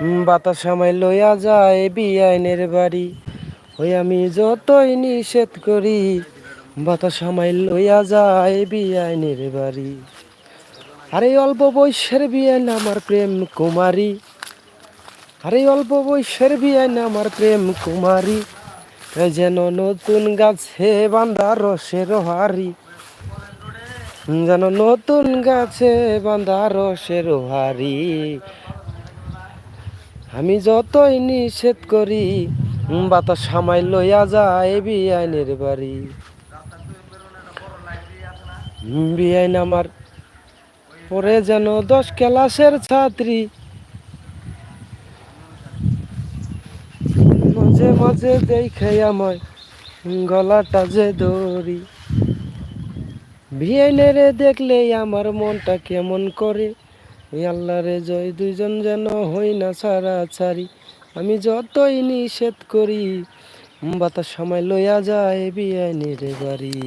বাতাস আমায় লইয়া যায় বিআইনের বাড়ি। ওই আমি যতই নিষেধ করি, বাতাস আমায় লইয়া যায় বিআইনের বাড়ি। আরে অল্প বয়সের বিয়ান আমার প্রেম কুমারী। আরে অল্প বয়সের বিয়ান আমার প্রেম কুমারী। যেন নতুন গাছে বান্ধা রসের হারি যেন নতুন গাছে বান্ধা রসের হারি আমি যতই নিষেধ করি বাতাস সামাই লইয়া যায় বিআইনের বাড়ি। বিআইন আমার পরে যেন দশ ক্লাসের ছাত্রী। মাঝে মাঝে দেখে আমায় গলাটা যে দড়ি। ভিআইনেরে দেখলেই আমার মনটা কেমন করে আল্লাহ রে জয়, দুইজন যেন হই না ছাড়া ছাড়ি। আমি যতই নিষেধ করি, বাতাস সময় লইয়া যায় বিআইনের বাড়ি।